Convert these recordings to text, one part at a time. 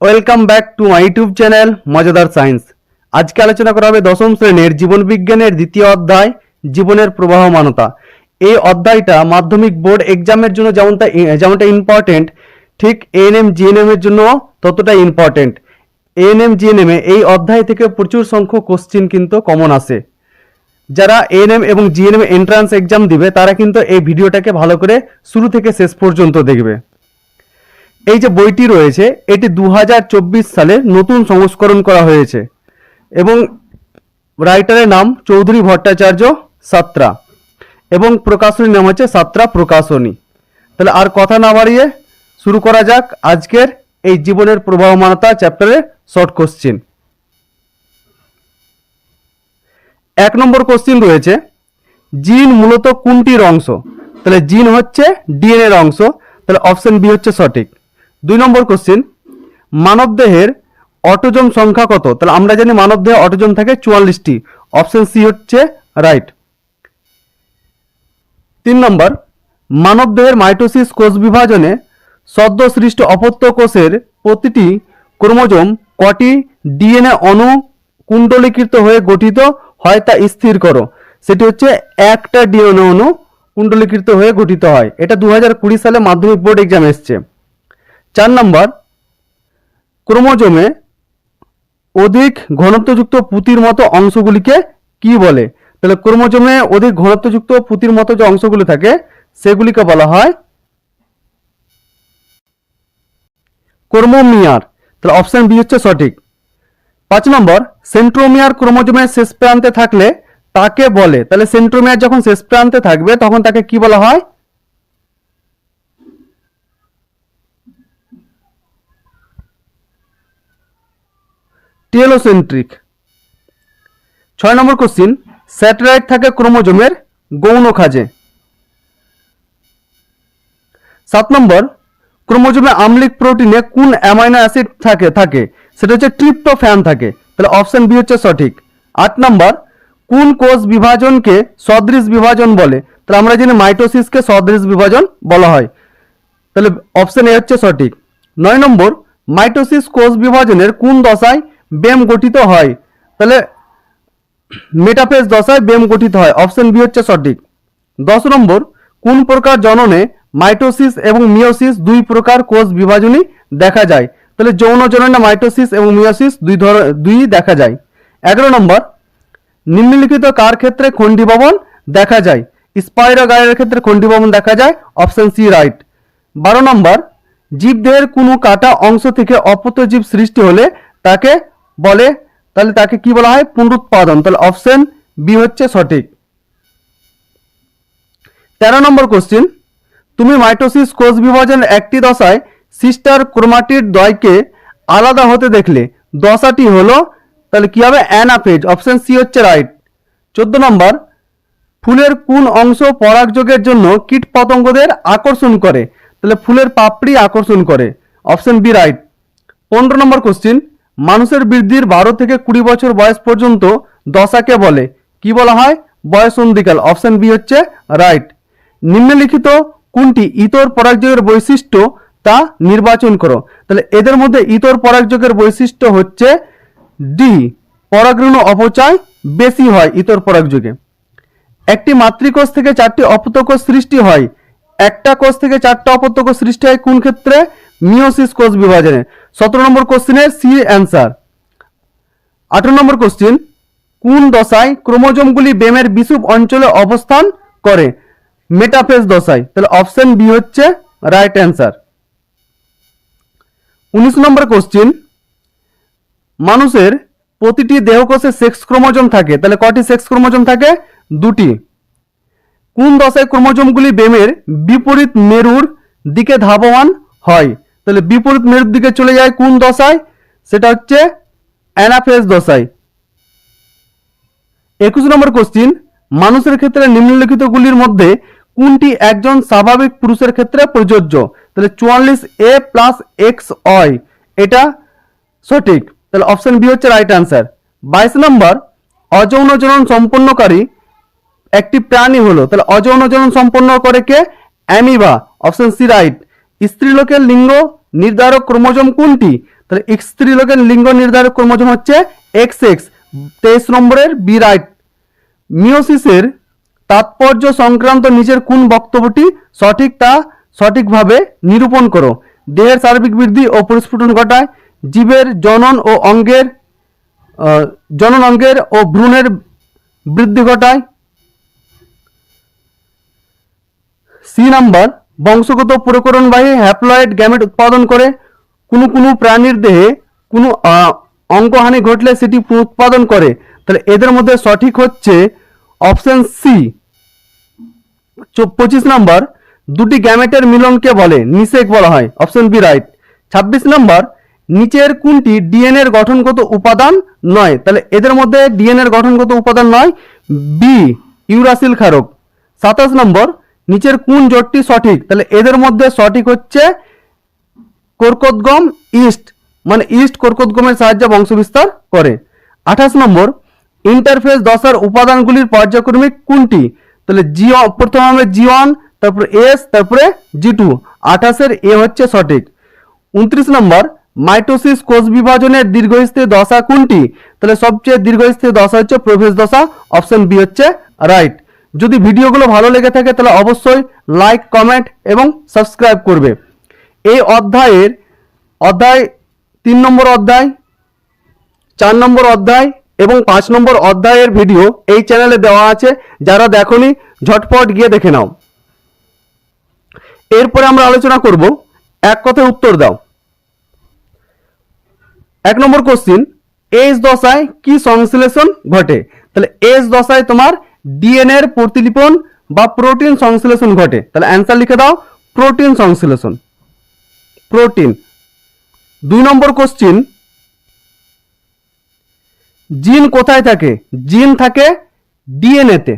Welcome back to my YouTube channel মজাদার science আজকে আলোচনা করা হবে দশম শ্রেণির জীবন বিজ্ঞানের দ্বিতীয় অধ্যায়, জীবনের প্রবাহমানতা। এই অধ্যায়টা মাধ্যমিক বোর্ড এক্সামের জন্য যেমনটা যেমনটা ইম্পর্টেন্ট ঠিক এএনএম জিএনএম এর জন্য ততটা ইম্পর্টেন্ট এএনএম জিএনএম এ এই অধ্যায় থেকে প্রচুর সংখ্যক কোশ্চিন কিন্তু কমন আসে যারা এএনএম এবং জিএনএম এন্ট্রান্স এক্সাম দিবে, তারা কিন্তু এই ভিডিওটাকে ভালো করে শুরু থেকে শেষ পর্যন্ত দেখবে। এই যে বইটি রয়েছে, এটি দু হাজার চব্বিশ সালে নতুন সংস্করণ করা হয়েছে এবং রাইটারের নাম চৌধুরী ভট্টাচার্য সাত্রা এবং প্রকাশনীর নাম হচ্ছে সাত্রা প্রকাশনী। তাহলে আর কথা না বাড়িয়ে শুরু করা যাক আজকের এই জীবনের প্রবাহমানতা চ্যাপ্টারের শর্ট কোশ্চিন। এক নম্বর কোশ্চিন রয়েছে, জিন মূলত কোনটির অংশ? তাহলে জিন হচ্ছে ডিএনএর অংশ, তাহলে অপশন বি হচ্ছে সঠিক। দুই নম্বর কোশ্চিন মানবদেহের অটোজম সংখ্যা কত? তাহলে আমরা জানি মানবদেহে অটোজম থাকে চুয়াল্লিশটি। অপশন সি হচ্ছে রাইট তিন নম্বর মানবদেহের মাইটোসিস কোষ বিভাজনে সদ্য সৃষ্ট অপত্য কোষের প্রতিটি ক্রোমোজোম কটি ডিএনএ অণু কুণ্ডলীকৃত হয়ে গঠিত হয় তা স্থির করো। সেটি হচ্ছে একটা ডিএনএ অণু কুণ্ডলীকৃত হয়ে গঠিত হয়। এটা দু সালে মাধ্যমিক বোর্ড এক্সাম এসছে। চার নম্বর, ক্রোমোজোমে অধিক ঘনত্বযুক্ত পুঁতির মতো অংশগুলিকে কি বলে? তাহলে ক্রোমোজোমে অধিক ঘনত্বযুক্ত পুঁতির মতো যে অংশগুলি থাকে, সেগুলিকে বলা হয় ক্রোমোমিয়ার। তাহলে অপশন বি হচ্ছে সঠিক। পাঁচ নম্বর, সেন্ট্রোমিয়ার ক্রোমোজোমের শেষ প্রান্তে থাকলে তাকে বলে। তাহলে সেন্ট্রোমিয়ার যখন শেষ প্রান্তে থাকবে, তখন তাকে কি বলা হয়? টেলোসেন্ট্রিক। ছয় নম্বর কোশ্চিন, স্যাটেলাইট থাকে ক্রোমোজোমের গৌণ খাজে সাত নম্বর, ক্রোমোজোমে আম্লিক প্রোটিনে কোন অ্যামাইনো অ্যাসিড থাকে থাকে? সেটা হচ্ছে ট্রিপ্টোফ্যান থাকে। তাহলে অপশন বি হচ্ছে সঠিক। আট নম্বর, কোন কোষ বিভাজনকে সদৃশ বিভাজন বলে? তাহলে আমরা জানি মাইটোসিসকে সদৃশ বিভাজন বলা হয়। তাহলে অপশন এ হচ্ছে সঠিক। নয় নম্বর, মাইটোসিস কোষ বিভাজনের কোন দশায় ব্যায়াম গঠিত হয়। তাহলে মেটাফেজ দশায় ব্যায়াম গঠিত হয়। অপশন বি হচ্ছে সঠিক। দশ নম্বর, কোন প্রকার জননে মাইটোসিস এবং মিওসিস দুই প্রকার কোষ বিভাজনই দেখা যায়। তাহলে যৌন জননে মাইটোসিস এবং মিওসিস দুই ধর দুই দেখা যায়। এগারো নম্বর, নিম্নলিখিত কার ক্ষেত্রে খণ্ডীভবন দেখা যায়? স্পাইরোগায়ের ক্ষেত্রে খণ্ডীভবন দেখা যায় অপশন সি রাইট বারো নম্বর, জীবদেহের কোনো কাটা অংশ থেকে অপত্য জীব সৃষ্টি হলে তাকে বলে, তাহলে তাকে কি বলা হয়? পুনরুৎপাদন। তাহলে অপশন বি হচ্ছে সঠিক। তেরো নম্বর কোশ্চিন তুমি মাইটোসিস কোষ বিভাজনের একটি দশায় সিস্টার ক্রোমাটিড দয়কে আলাদা হতে দেখলে দশাটি হলো, তাহলে কি হবে? অ্যানাফেজ অপশন সি হচ্ছে রাইট চোদ্দ নম্বর, ফুলের কোন অংশ পরাগযোগের জন্য কীট পতঙ্গদের আকর্ষণ করে? তাহলে ফুলের পাপড়ি আকর্ষণ করে অপশন বি রাইট পনেরো নম্বর কোশ্চিন মানুষের বৃদ্ধির বারো থেকে কুড়ি বছর বয়স পর্যন্ত দশাকে বলে। কি বলা হয়? বয়সন্ধিকাল। অপশন বি হচ্ছে রাইট। নিম্নলিখিত কোনটি ইতর পরাগযোগের বৈশিষ্ট্য তা নির্বাচন করো। তাহলে এদের মধ্যে ইতর পরাগযোগের বৈশিষ্ট্য হচ্ছে ডি পরাগরেণু অপচয় বেশি হয় ইতর পরাগযোগে। একটি মাতৃকোষ থেকে চারটি অপত্যকোষ সৃষ্টি হয়। একটা কোষ থেকে চারটা অপত্যকোষ সৃষ্টি হয় কোন ক্ষেত্রে? মিওসিস কোষ বিভাজনে। সতেরো নম্বর কোশ্চিনের সি অ্যান্সার আঠারো নম্বর কোশ্চিন কোন দশায় ক্রোমোজোমগুলি বেমের বিষুব অঞ্চলে অবস্থান করে? মেটাফেজ দশায়। তাহলে অপশন বি হচ্ছে রাইট অ্যান্সার উনিশ নম্বর কোশ্চিন মানুষের প্রতিটি দেহকোষে সেক্স ক্রোমোজোম থাকে। তাহলে কটি সেক্স ক্রোমোজোম থাকে? দুটি। কোন দশায় ক্রোমোজোমগুলি বেমের বিপরীত মেরুর দিকে ধাবমান হয়? তাহলে বিপরীত মেরুর দিকে চলে যায় কোন দশায়? সেটা হচ্ছে অ্যানাফেজ দশায়। একুশ নম্বর কোশ্চিন মানুষের ক্ষেত্রে নিম্নলিখিতগুলির মধ্যে কোনটি একজন স্বাভাবিক পুরুষের ক্ষেত্রে প্রযোজ্য? তাহলে চুয়াল্লিশ এ প্লাস এক্স অয় এটা সঠিক। তাহলে অপশন বি হচ্ছে রাইট অ্যান্সার বাইশ নম্বর, অযৌন জনন সম্পন্নকারী একটি প্রাণী হলো। তাহলে অযৌন জনন সম্পন্ন করে কে? অ্যামিবা। অপশন সি রাইট স্ত্রীলোকের লিঙ্গ নির্ধারক ক্রোমোজোম কোনটি? তাহলে স্ত্রীলোকের লিঙ্গ নির্ধারক ক্রোমোজোম হচ্ছে এক্স এক্স তেইশ নম্বরের বি রাইট মিওসিসের তাৎপর্য সংক্রান্ত নিজের কোন বক্তব্যটি সঠিক তা সঠিকভাবে নিরূপণ করো। দেহের সার্বিক বৃদ্ধি ও পরিস্ফুটন ঘটায়, জীবের জনন ও অঙ্গের জনন অঙ্গের ও ভ্রূণের বৃদ্ধি ঘটায়। সি নাম্বার বংশগত প্রকরণবাহী হ্যাপ্লয়েড গ্যামেট উৎপাদন করে। কোনো কোনো প্রাণীর দেহে কোনো আহ, অঙ্গহানি ঘটলে সেটি উৎপাদন করে। তাহলে এদের মধ্যে সঠিক হচ্ছে অপশন সি পঁচিশ নম্বর দুটি গ্যামেটের মিলনকে বলে নিষেক বলা হয় অপশন বি রাইট ছাব্বিশ নম্বর নিচের কোনটি ডিএনএ এর গঠনগত উপাদান নয়? তাহলে এদের মধ্যে ডিএনএ এর গঠনগত উপাদান নয় বি ইউরাসিল ক্ষারক। সাতাশ নম্বর নিচের কোন জোটটি সঠিক? তাহলে এদের মধ্যে সঠিক হচ্ছে কোরকোদগম ইস্ট। মানে ইস্ট কোরকোদগমের সাহায্যে বংশবিস্তার করে। আঠাশ নম্বর, ইন্টারফেস দশার উপাদানগুলির পর্যায়ক্রমিক কোনটি? তাহলে জি প্রথমে হবে জি ওয়ান তারপরে এস, তারপরে জি টু আঠাশের এ হচ্ছে সঠিক। উনত্রিশ নম্বর, মাইটোসিস কোষ বিভাজনের দীর্ঘস্থায়ী দশা কোনটি? তাহলে সবচেয়ে দীর্ঘস্থায়ী দশা হচ্ছে প্রবেশ দশা, অপশন বি হচ্ছে রাইট। যদি ভিডিওগুলো ভালো লেগে থাকে, তাহলে অবশ্যই লাইক কমেন্ট এবং সাবস্ক্রাইব করবে। এই অধ্যায়ের অধ্যায়, তিন নম্বর অধ্যায়, চার নম্বর অধ্যায় এবং পাঁচ নম্বর অধ্যায়ের ভিডিও এই চ্যানেলে দেওয়া আছে। যারা দেখনি, ঝটপট গিয়ে দেখে নাও। এরপরে আমরা আলোচনা করব। এক কথায় উত্তর দাও। এক নম্বর কোশ্চিন এস দশায় কি সংশ্লেষণ ঘটে? তাহলে এস দশায় তোমার ডিএনএ এর প্রতিলিপন বা প্রোটিন সংশ্লেষণ ঘটে। তাহলে অ্যান্সার লিখে দাও প্রোটিন সংশ্লেষণ। প্রোটিন দুই নম্বর কোশ্চিন জিন কোথায় থাকে? জিন থাকে ডিএনএতে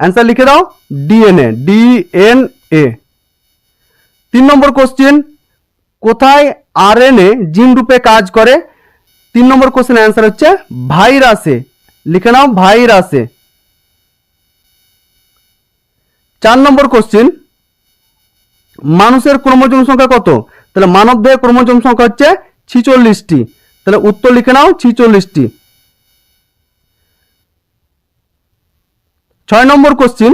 অ্যান্সার লিখে দাও ডিএনএ ডিএনএ তিন নম্বর কোশ্চেন কোথায় আরএনএ জিন রূপে কাজ করে? তিন নম্বর কোশ্চেন অ্যান্সার হচ্ছে ভাইরাসে। লিখে নাও, ভাইরাসে। চার নম্বর কোশ্চেন মানুষের ক্রোমোজোম সংখ্যা কত? তাহলে মানব দেহের ক্রোমোজোম সংখ্যা হচ্ছে ছিচল্লিশটি। তাহলে উত্তর লিখে নাও, ছিচল্লিশটি। ছয় নম্বর কোশ্চিন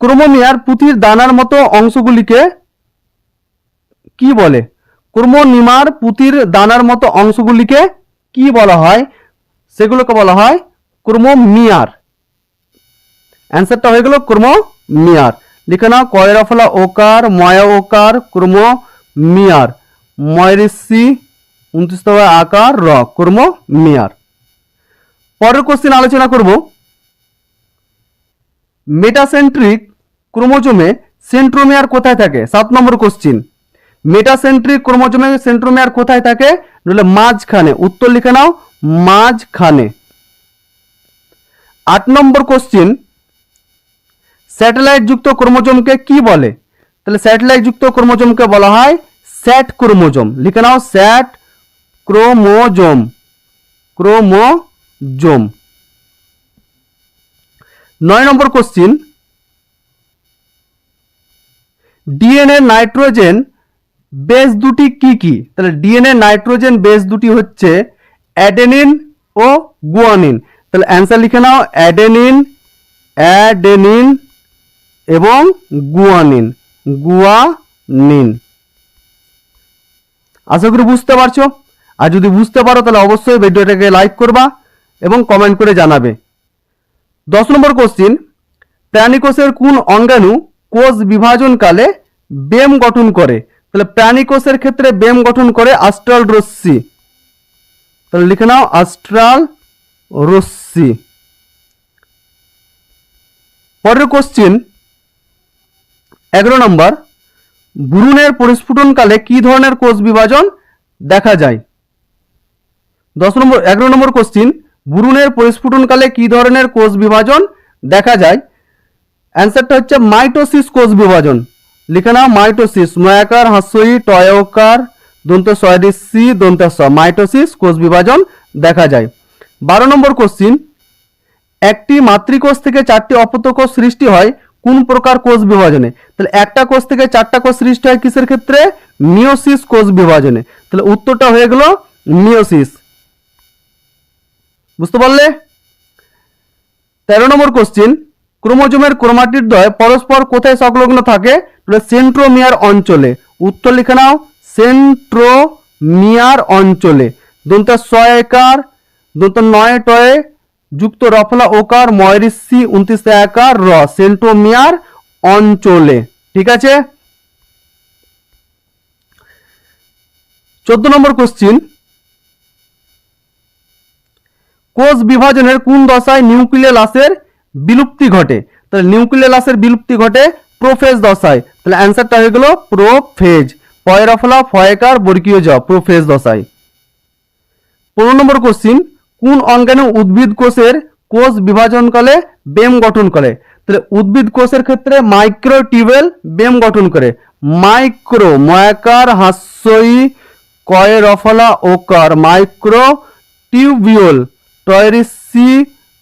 ক্রোমোমিয়ার পুঁথির দানার মতো অংশগুলিকে কি বলে? ক্রোমোনিমার পুঁথির দানার মতো অংশগুলিকে কি বলা হয়? সেগুলোকে বলা হয় ক্রোমোমিয়ার। অ্যান্সারটা হয়ে গেল ক্রোমোমিয়ার লিখে নাও কয়রা ফলা ওকার, ময়া ওকার ক্রোমোমিয়ার ময়রিসি উনত্রিশ আকার, র ক্রোমোমিয়ার পরের কোশ্চেন আলোচনা করব। মেটাসেন্ট্রিক ক্রোমোজোমে সেন্ট্রোমিয়ার কোথায় থাকে? সাত নম্বর কোশ্চিন মেটাসেন্ট্রিক ক্রোমোজোমে সেন্ট্রোমিয়ার কোথায় থাকে? নইলে মাঝখানে। উত্তর লিখে নাও, মাঝখানে। আট নম্বর কোশ্চিন স্যাটেলাইট যুক্ত ক্রোমোজোমকে কি বলে? তাহলে স্যাটেলাইট যুক্ত ক্রোমোজোমকে বলা হয় স্যাট ক্রোমোজোম। লিখে নাও স্যাট ক্রোমোজোম। ক্রোমোজোম। নয় নম্বর কোশ্চিন। ডিএনএ নাইট্রোজেন বেস দুটি কি কি? তাহলে ডিএনএ নাইট্রোজেন বেস দুটি হচ্ছে অ্যাডেনিন ও গুয়ানিন। তাহলে অ্যান্সার লিখে নাও অ্যাডেনিন অ্যাডেনিন এবং গুয়ানিন গুয়ানিন। আশা করি বুঝতে পারছ? আর যদি বুঝতে পারো, তাহলে অবশ্যই ভিডিওটাকে লাইক করবা এবং কমেন্ট করে জানাবে। দশ নম্বর কোশ্চিন প্রাণীকোষের কোন অঙ্গাণু কোষ বিভাজনকালে বেম গঠন করে? তাহলে প্রাণীকোষের ক্ষেত্রে বেম গঠন করে আস্ট্রাল রশ্মি তাহলে লিখে নাও আস্ট্রাল রশ্মি পরের কোশ্চিন এগারো নম্বর ভ্রূণের পরিস্ফুটনকালে কি ধরনের কোষ বিভাজন দেখা যায়? দশ নম্বর, এগারো নম্বর কোশ্চিন ভ্রূণের পরিস্ফুটনকালে কি ধরনের কোষ বিভাজন দেখা যায়? অ্যান্সারটা হচ্ছে মাইটোসিস কোষ বিভাজন। লিখে নাও মাইটোসিস নয়াকার হাস্যই, টয়কার দন্ত সি দন্ত মাইটোসিস কোষ বিভাজন দেখা যায়। বারো নম্বর কোশ্চিন একটি মাতৃকোষ থেকে চারটি অপত্য কোষ সৃষ্টি হয়। কোন প্রকার কোষ বিভাজনে? তাহলে একটা কোষ থেকে চারটা কোষ সৃষ্টি হয় কিসের ক্ষেত্রে? মিওসিস কোষ বিভাজনে। তাহলে উত্তরটা হয়ে গেল মিওসিস বুঝতে পারলে? তেরো নম্বর কোশ্চিন ক্রোমোজোমের ক্রোমাটিড দ্বয় পরস্পর কোথায় সংলগ্ন থাকে? তাহলে সেন্ট্রোমিয়ার অঞ্চলে। উত্তর লিখে নাও, সেন্ট্রোমিয়ার অঞ্চলে। দন্ত ছয় একার, দন্ত নয় টয়ে যুক্ত রফলা ওকার ময়রিসি উনত্রিশ একার র সেন্টোমিয়ার অঞ্চলে। ঠিক আছে? চোদ্দ নম্বর কোশ্চিন কোষ বিভাজনের কোন দশায় নিউক্লিয়াসের বিলুপ্তি ঘটে? তাহলে নিউক্লিয়াসের বিলুপ্তি ঘটে প্রোফেজ দশায়। তাহলে অ্যান্সারটা হয়ে গেল প্রোফেজ। পয়রফলা, ফয়কার, বর্গীয় জ, প্রোফেজ দশায়। পনেরো নম্বর কোশ্চিন কোন অঙ্গাণু উদ্ভিদ কোষের কোষ বিভাজনকালে বেম গঠন করে? তাহলে উদ্ভিদ কোষের ক্ষেত্রে মাইক্রো টিউবেল বেম গঠন করে। মাইক্রো, ময়াকার, হাস্যই কয় রফলা ওকার মাইক্রো টিউবিউল টয়রিসি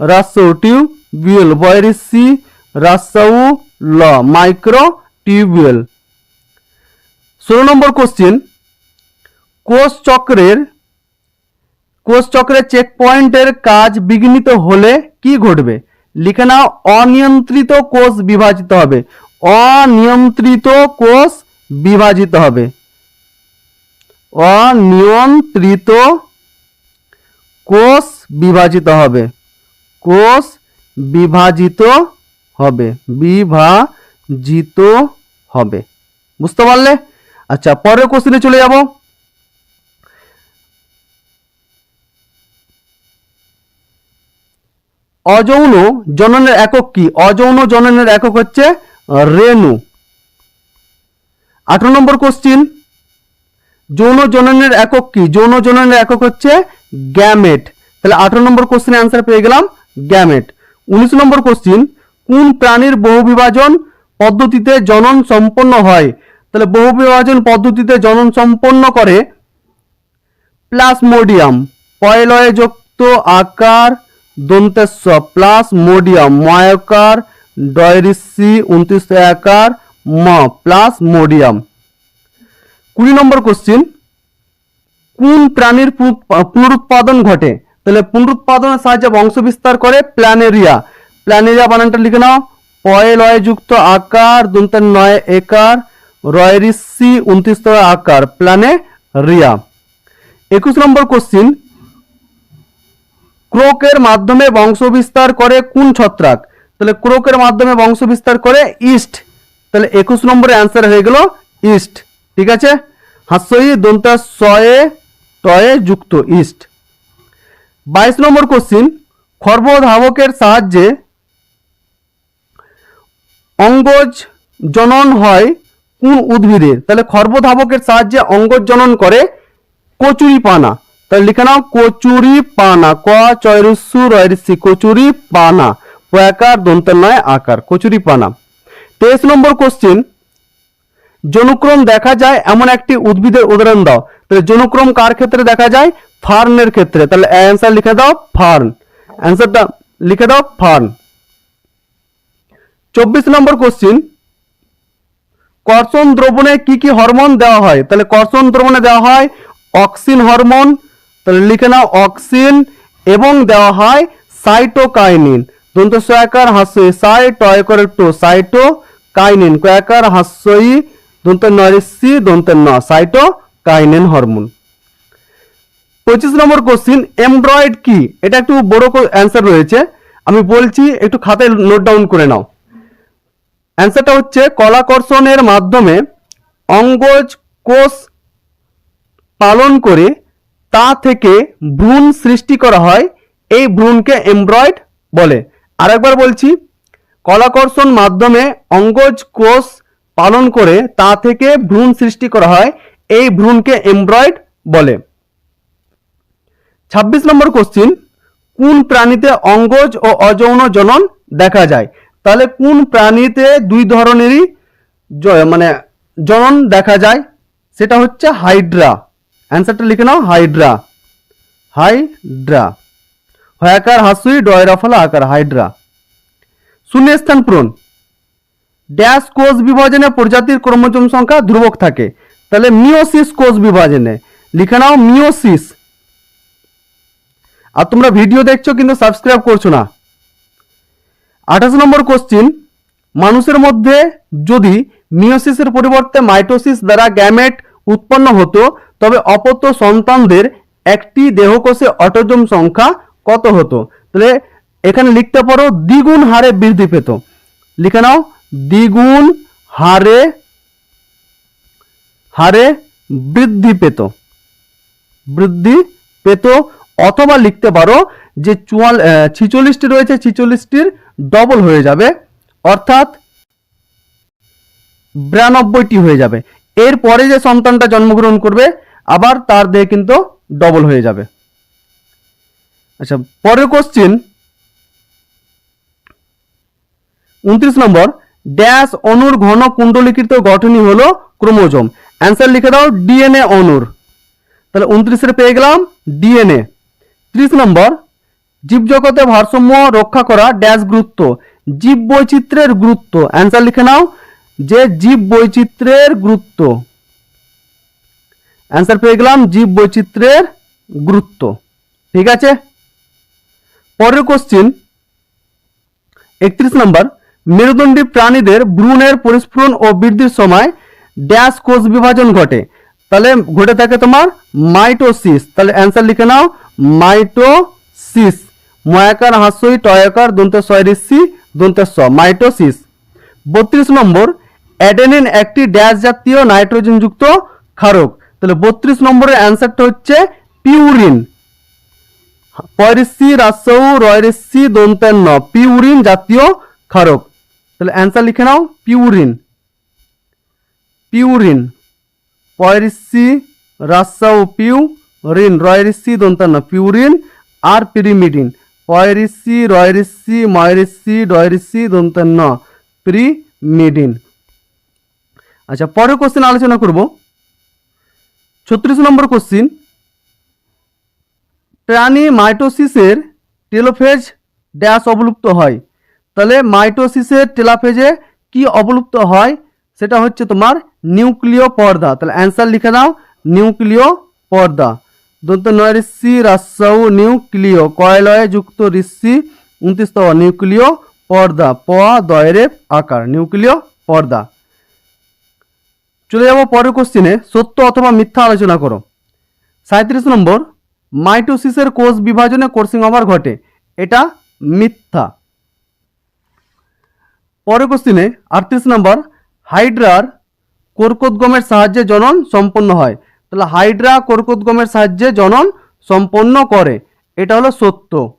রাসৌ টিউবিউল বয়রিসি রাসৌ ল মাইক্রো টিউবিউল ষোলো নম্বর কোশ্চিন কোষ চক্রের কোষ চক্রের চেক পয়েন্টের কাজ বিঘ্নিত হলে কি ঘটবে? লিখে নাও, অনিয়ন্ত্রিত কোষ বিভাজিত হবে। অনিয়ন্ত্রিত কোষ বিভাজিত হবে। অনিয়ন্ত্রিত কোষ বিভাজিত হবে। কোষ বিভাজিত হবে। বিভাজিত হবে। বুঝতে পারলে? আচ্ছা পরের কোশ্চেনে চলে যাব। অযৌন জননের একক কি? অযৌন জননের একক হচ্ছে রেণু। আঠারো নম্বর কোশ্চিন যৌন জননের একক কি? যৌন জননের একক হচ্ছে গ্যামেট। তাহলে আঠারো নম্বর কোশ্চেনের অ্যান্সার পেয়ে গেলাম, গ্যামেট। উনিশ নম্বর কোশ্চিন কোন প্রাণীর বহুবিভাজন পদ্ধতিতে জনন সম্পন্ন হয়? তাহলে বহুবিভাজন পদ্ধতিতে জনন সম্পন্ন করে প্লাসমোডিয়াম। পয়লয়ে যুক্ত আকার দন্তেস্ব প্লাসমোডিয়াম ময়কার, ডয়রিসি উনত্রিশ আকার ম প্লাস মোডিয়াম। কুড়ি নম্বর কোশ্চিন কোন প্রাণীর পুনরুৎপাদন ঘটে? তাহলে পুনরুৎপাদনের সাহায্যে বংশ বিস্তার করে প্ল্যানেরিয়া। প্ল্যানেরিয়া বানানটা লিখে নাও। পয়ে লয়ে যুক্ত আকার, দন্তের নয় একার, রয়রিসি উনত্রিশ আকার, প্ল্যানেরিয়া। একুশ নম্বর কোশ্চিন ক্রোকের মাধ্যমে বংশ বিস্তার করে কোন ছত্রাক? তাহলে ক্রোকের মাধ্যমে বংশ বিস্তার করে ইস্ট। তাহলে একুশ নম্বরে অ্যান্সার হয়ে গেল ইস্ট। ঠিক আছে? হাস্যই দন্তা সয়ে টয়ে যুক্ত ইস্ট। বাইশ নম্বর কোশ্চিন খর্বধাবকের সাহায্যে অঙ্গজ জনন হয় কোন উদ্ভিদের? তাহলে খর্বধাবকের সাহায্যে অঙ্গজ জনন করে কচুরি পানা তাহলে লিখে নাও, কচুরি পানা, ক চয়রুসু রয়রিসি কচুরি পানা পয়াকার দন্তের নয় আকার, কচুরি পানা। তেইশ নম্বর কোশ্চিন জনুক্রম দেখা যায় এমন একটি উদ্ভিদের উদাহরণ দাও। তাহলে জনুক্রম কার ক্ষেত্রে দেখা যায়? ফার্নের ক্ষেত্রে। তাহলে অ্যান্সার লিখে দাও, ফার্ন। অ্যান্সারটা লিখে দাও, ফার্ন। চব্বিশ নম্বর কোশ্চিন কর্ষণ দ্রবণে কি কি হরমোন দেওয়া হয়? তাহলে কর্ষণ দ্রবণে দেওয়া হয় অক্সিন হরমোন তাহলে লিখে নাও অক্সিন এবং দেওয়া হয় সাইটোকাইনিন। দন্ত সয়াকার হাস্যই সাই টয়কর টো সাইটো কাইনিন কয়াকার হাস্যই দন্ত নরিসি দন্তের ন সাইটো কাইনিন হরমোন। পঁচিশ নম্বর কোশ্চিন, এমব্রয়েড কি? এটা একটু বড় অ্যান্সার রয়েছে। আমি বলছি, একটু খাতায় নোট ডাউন করে নাও। অ্যান্সারটা হচ্ছে, কলাকর্ষণের মাধ্যমে অঙ্গজ কোষ পালন করে তা থেকে ভ্রূণ সৃষ্টি করা হয়। এই ভ্রূণকে এমব্রয়েড বলে। আরেকবার বলছি, কলাকর্ষণ মাধ্যমে অঙ্গজ কোষ পালন করে তা থেকে ভ্রূণ সৃষ্টি করা হয়। এই ভ্রূণকে এমব্রয়েড বলে। ছাব্বিশ নম্বর কোশ্চিন কোন প্রাণীতে অঙ্গজ ও অযৌন জনন দেখা যায়? তাহলে কোন প্রাণীতে দুই ধরনেরই মানে জনন দেখা যায়? সেটা হচ্ছে হাইড্রা। অ্যান্সারটা লিখে নাও হাইড্রা হাইড্রা হয়াকার হাসুই ডয়রাফলা আকার হাইড্রা শূন্যস্থান পূরণ ড্যাশ কোষ বিভাজনে প্রজাতির ক্রোমোজোম সংখ্যা ধ্রুবক থাকে তাহলে মিওসিস কোষ বিভাজনে লিখে নাও মিওসিস আর তোমরা ভিডিও দেখছ কিন্তু সাবস্ক্রাইব করছ না আঠাশ নম্বর কোশ্চিন মানুষের মধ্যে যদি মিওসিসের পরিবর্তে মাইটোসিস দ্বারা গ্যামেট উৎপন্ন হতো তবে অপত্য সন্তানদের একটি দেহকোষে অটোজোম সংখ্যা কত হতো? তাহলে এখানে লিখতে পারো দ্বিগুণ হারে বৃদ্ধি পেত। লিখে নাও, দ্বিগুণ হারে হারে বৃদ্ধি পেত। বৃদ্ধি পেত অথবা লিখতে পারো যে চুয়াল ছিচল্লিশটি রয়েছে, ছিচল্লিশটির ডবল হয়ে যাবে। অর্থাৎ বিরানব্বইটি হয়ে যাবে। এরপরে যে সন্তানটা জন্মগ্রহণ করবে আবার তার দেহে কিন্তু ডবল হয়ে যাবে। আচ্ছা পরের কোশ্চিন উনত্রিশ নম্বর, ড্যাশ অনুর ঘন কুণ্ডলীকৃত গঠনই হলো ক্রোমোজোম। অ্যান্সার লিখে দাও, ডিএনএ অনুর। তাহলে উনত্রিশের পেয়ে গেলাম ডিএনএ। ত্রিশ নম্বর, জীবজগতে ভারসাম্য রক্ষা করা ড্যাশ গুরুত্ব জীব বৈচিত্র্যের গুরুত্ব। অ্যান্সার লিখে নাও, যে জীব বৈচিত্র্যের গুরুত্ব। অ্যান্সার পেয়ে গেলাম জীব বৈচিত্র্যের গুরুত্ব। ঠিক আছে? পরের কোশ্চিন একত্রিশ নম্বর মেরুদণ্ডী প্রাণীদের ভ্রূণের পরিস্ফুরণ ও বৃদ্ধির সময় ড্যাশ কোষ বিভাজন ঘটে। তাহলে ঘটে থাকে তোমার মাইটোসিস। তাহলে অ্যান্সার লিখে নাও, মাইটোসিস। ময়াকার, হাস্যই, টয়াকার দন্তে সি দন্তে স মাইটোসিস। বত্রিশ নম্বর অ্যাডেনিন একটি ড্যাশ জাতীয় নাইট্রোজেনযুক্ত ক্ষারক। তাহলে বত্রিশ নম্বরের অ্যান্সারটা হচ্ছে পিউরিন। পয়রিসি, রাসৌ, রয়রিসি, দন্তেন্ন, পিউরিন জাতীয় ক্ষারক। তাহলে অ্যান্সার লিখে নাও, পিউরিন। পিউরিন, পয়রিসি রাসাউ পিউ রিন রয়রিসি, দন্তান্ন, পিউরিন আর পিরিমিডিন। পয়রিসি, রয়রিসি, ময়রিসি ডয়রিসি দন্তান্ন, প্রিমিডিন। আচ্ছা পরের কোশ্চেন আলোচনা করব। ছত্রিশ নম্বর কোশ্চিন প্রাণী মাইটোসিসের টেলোফেজ ড্যাশ অবলুপ্ত হয়। তাহলে মাইটোসিসের টেলাফেজে কি অবলুপ্ত হয়? সেটা হচ্ছে তোমার নিউক্লিয় পর্দা। তাহলে অ্যান্সার লিখে দাও নিউক্লিয় পর্দা। দন্ত নয় ঋষি, রাসাউ, নিউক্লিয়। কয়লয়ে যুক্ত ঋষি উনত্রিশ নিউক্লিয় পর্দা। প, দয়ের আকার, নিউক্লিয় পর্দা। চলে যাব পরের কোশ্চিনে সত্য অথবা মিথ্যা আলোচনা করো। সাঁত্রিশ নম্বর, মাইটোসিসের কোষ বিভাজনে কোর্সিং ওভার ঘটে। এটা মিথ্যা। পরের কোশ্চিনে আটত্রিশ নম্বর, হাইড্রার কর্কোদ্গমের সাহায্যে জনন সম্পন্ন হয়। তাহলে হাইড্রা কর্কোদ্গমের সাহায্যে জনন সম্পন্ন করে। এটা হলো সত্য।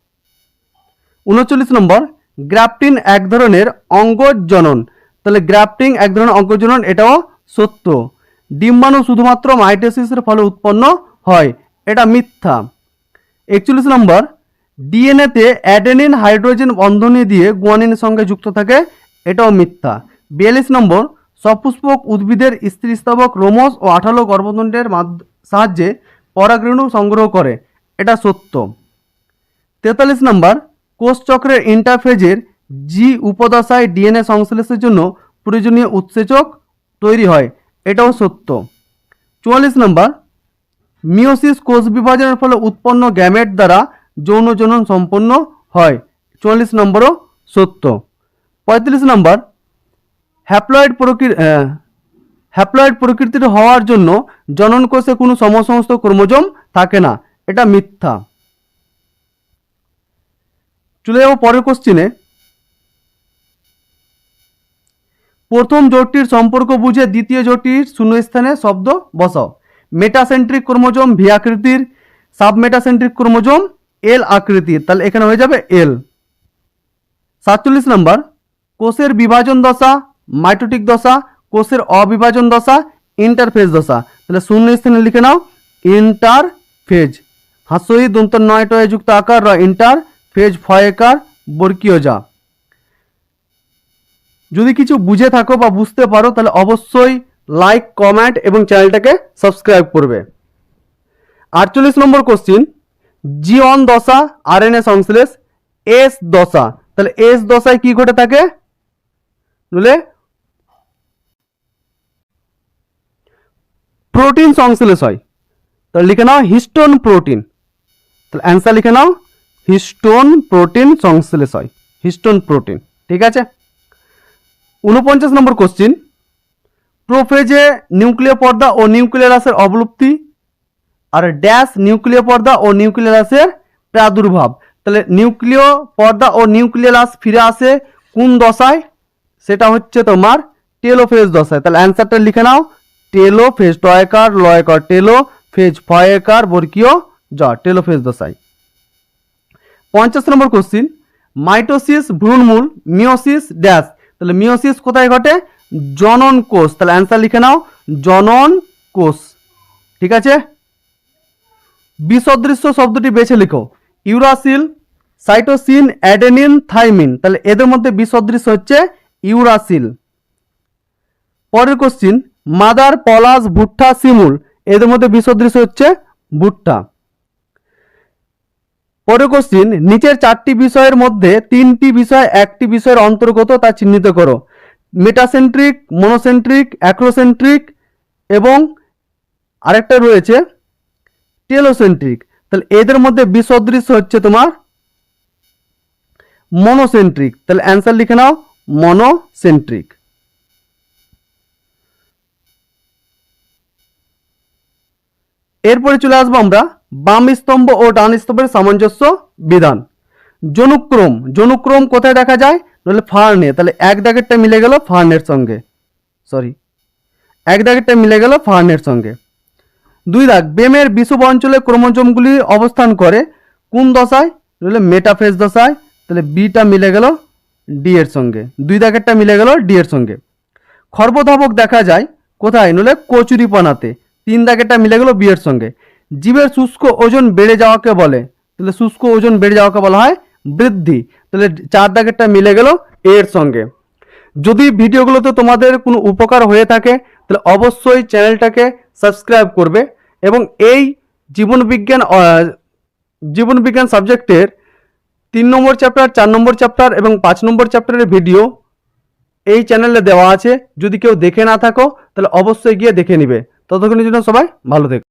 উনচল্লিশ নম্বর, গ্রাফটিন এক ধরনের অঙ্গজনন। তাহলে গ্রাফটিং এক ধরনের অঙ্গজনন, এটাও সত্য। ডিম্বাণু শুধুমাত্র মাইটোসিসের ফলে উৎপন্ন হয়। এটা মিথ্যা। একচল্লিশ নম্বর, ডিএনএতে অ্যাডেনিন, হাইড্রোজেন বন্ধনী দিয়ে গুয়ানিনের সঙ্গে যুক্ত থাকে। এটাও মিথ্যা। বিয়াল্লিশ নম্বর, সপুষ্পক উদ্ভিদের স্ত্রীস্তাবক রোমস ও আঠালো গর্ভদণ্ডের সাহায্যে পরাগরেণু সংগ্রহ করে। এটা সত্য। তেতাল্লিশ নম্বর, কোষচক্রের ইন্টারফেজের জি উপদশায় ডিএনএ সংশ্লেষের জন্য প্রয়োজনীয় উৎসেচক তৈরি হয়, এটাও সত্য। চুয়াল্লিশ নম্বর মিওসিস কোষ বিভাজনের ফলে উৎপন্ন গ্যামেট দ্বারা যৌন জনন সম্পন্ন হয়। চুয়াল্লিশ নম্বরও সত্য। পঁয়ত্রিশ নম্বর, হ্যাপ্লয়েড প্রকৃ হ্যাপ্লয়েড প্রকৃতির হওয়ার জন্য জনন কোষে কোনো সমসমস্ত ক্রোমোজোম থাকে না, এটা মিথ্যা। চলে যাব পরের কোশ্চিনে প্রথম জোটটির সম্পর্ক বুঝে দ্বিতীয় জোটটির শূন্যস্থানে শব্দ বসাও। মেটাসেন্ট্রিক ক্রোমোজোম ভি আকৃতির সাবমেটাসেন্ট্রিক ক্রোমোজোম এল আকৃতির। তাহলে এখানে হয়ে যাবে এল সাতচল্লিশ নম্বর, কোষের বিভাজন দশা মাইটোটিক দশা, কোষের অবিভাজন দশা ইন্টারফেজ দশা। তাহলে শূন্য স্থানে লিখে নাও ইন্টারফেজ হাস্যই দন্ত নয় টয়ে যুক্ত আকার, র ইন্টার ফেজ ফয়কার বর্গীয় যা। যদি কিছু বুঝে থাকো বা বুঝতে পারো, তাহলে অবশ্যই লাইক কমেন্ট এবং চ্যানেলটাকে সাবস্ক্রাইব করবে। আটচল্লিশ নম্বর কোশ্চিন জি অন দশা আর এন এ সংশ্লেষ এস দশা। তাহলে এস দশায় কি ঘটে থাকে? বুঝলে প্রোটিন সংশ্লেষ হয়। তাহলে লিখে নাও হিস্টোন প্রোটিন তাহলে অ্যান্সার লিখে নাও হিস্টোন প্রোটিন সংশ্লেষ হয়। হিস্টোন প্রোটিন ঠিক আছে? উনপঞ্চাশ নম্বর কোশ্চিন প্রোফেজে নিউক্লিয় পর্দা ও নিউক্লিয়াসের অবলুপ্তি আর ড্যাশ নিউক্লিয় পর্দা ও নিউক্লিয়াসের প্রাদুর্ভাব। তাহলে নিউক্লিয় পর্দা ও নিউক্লিয়াস ফিরে আসে কোন দশায়? সেটা হচ্ছে তোমার টেলোফেজ দশায়। তাহলে অ্যান্সারটা লিখে নাও। টেলো ফেজ টয়কার লয়কার টেলো ফেজ ফয়েকার বর্গীয় জ টেলোফেজ দশায়। পঞ্চাশ নম্বর কোশ্চিন মাইটোসিস ভ্রূণমূল মিওসিস ড্যাশ। তাহলে মিওসিস কোথায় ঘটে? জনন কোষ। তাহলে অ্যান্সার লিখে নাও, জনন কোষ। ঠিক আছে? বিসদৃশ্য শব্দটি বেছে লিখো। Uracil, cytosine, adenine, thymine. তাহলে এদের মধ্যে বিসদৃশ্য হচ্ছে ইউরাসিল। পরের কোশ্চিন মাদার পলাশ ভুট্টা শিমুল। এদের মধ্যে বিসদৃশ্য হচ্ছে ভুট্টা। পরের কোশ্চিন নিচের চারটি বিষয়ের মধ্যে তিনটি বিষয়, একটি বিষয়ের অন্তর্গত তা চিহ্নিত করো। মেটাসেন্ট্রিক মনোসেন্ট্রিক অ্যাক্রোসেন্ট্রিক এবং আরেকটা রয়েছে টেলোসেন্ট্রিক তাহলে এদের মধ্যে বিসদৃশ্য হচ্ছে তোমার মনোসেন্ট্রিক তাহলে অ্যান্সার লিখে নাও মনোসেন্ট্রিক এরপরে চলে আসব আমরা বাম স্তম্ভ ও ডান স্তম্ভের সামঞ্জস্য বিধান। জনুক্রম জনুক্রম কোথায় দেখা যায়? নাহলে ফার্নে, তাহলে এক দাগেরটা মিলে গেল ফার্নের সঙ্গে। সরি এক দাগেরটা মিলে গেল ফার্নের সঙ্গে। দুই দাগ, বেমের বিষুব অঞ্চলে ক্রোমোজোমগুলি অবস্থান করে কোন দশায়? তাহলে মেটাফেজ দশায়, তাহলে বিটা মিলে গেল ডি এর সঙ্গে। দুই দাগেরটা মিলে গেল ডি এর সঙ্গে। খর্বধাবক দেখা যায় কোথায়? নলে কচুরিপানাতে। তিন দাগেরটা মিলে গেল বিয়ের সঙ্গে। জীবের শুষ্ক ওজন বেড়ে যাওয়াকে বলে। তাহলে শুষ্ক ওজন বেড়ে যাওয়াকে বলা হয় বৃদ্ধি। তাহলে চার দাগেরটা মিলে গেল এর সঙ্গে। যদি ভিডিওগুলোতে তোমাদের কোনো উপকার হয়ে থাকে, তাহলে অবশ্যই চ্যানেলটাকে সাবস্ক্রাইব করবে এবং এই জীবনবিজ্ঞান জীবনবিজ্ঞান সাবজেক্টের তিন নম্বর চ্যাপ্টার, চার নম্বর চ্যাপ্টার এবং পাঁচ নম্বর চ্যাপ্টারের ভিডিও এই চ্যানেলে দেওয়া আছে। যদি কেউ দেখে না থাকো, তাহলে অবশ্যই গিয়ে দেখে নিবে। ততক্ষণের জন্য সবাই ভালো থেকো।